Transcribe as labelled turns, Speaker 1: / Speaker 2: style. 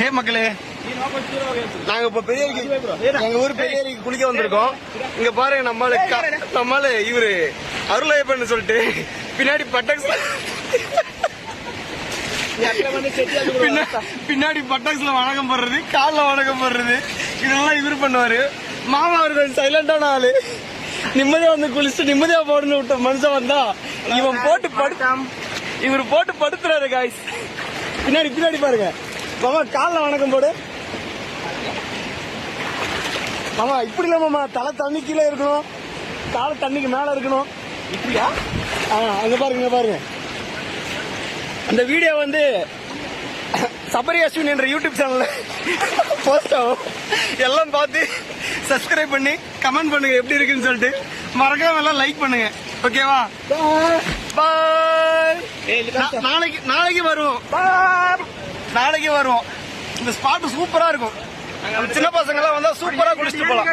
Speaker 1: ஹே மக்களே. நாங்க இப்ப பெரிய எங்க ஊர் பெரிய குளிக்க வந்திருக்கோம். இங்க பாருங்க நம்மால க- நம்மால இவரு அருளையப்பன் சொல்லிட்டு பின்னாடி பட்டக்ஸ் பின்னா- பின்னாடி பட்டாக்ஸ்ல வணக்கம் போடுறது கால்ல வணக்கம் போடுறது. இதெல்லாம் இவரு பண்ணுவாரு. மாமா அவரு கொஞ்சம் சைலண்டான ஆளு. நிம்மதியா வந்து குளிச்சுட்டு நிம்மதியா போடணும் விட்ட மனுஷன் வந்தா இவன் போட்டு படுத்தான் இவர் போட்டு படுத்துறாரு காய்ஸ் பின்னாடி பின்னாடி பாருங்க. மாமா கால்ல வணக்கம் போடு. மாமா இப்படி இல்ல மாமா தலை தண்ணி கீழே இருக்கணும். கால தண்ணிக்கு மேல இருக்கணும். இப்படியா? ஆ அங்க பாருங்க பாருங்க. அந்த வீடியோ வந்து சபரி அஸ்வின் என்ற யூடியூப் சேனல்ல போஸ்ட் ஆகும். எல்லாம் பார்த்து சப்ஸ்கிரைப் பண்ணி கமெண்ட் பண்ணுங்க எப்படி இருக்குன்னு சொல்லிட்டு. மறக்காம எல்லாம் லைக் பண்ணுங்க. ஓகேவா பாய் நாளைக்கு நாளைக்கு வருவோம். நாளைக்கு வருவோம் இந்த ஸ்பாட் சூப்பரா இருக்கும் சின்ன பசங்க எல்லாம் வந்தா சூப்பரா குளிச்சுட்டு போலாம்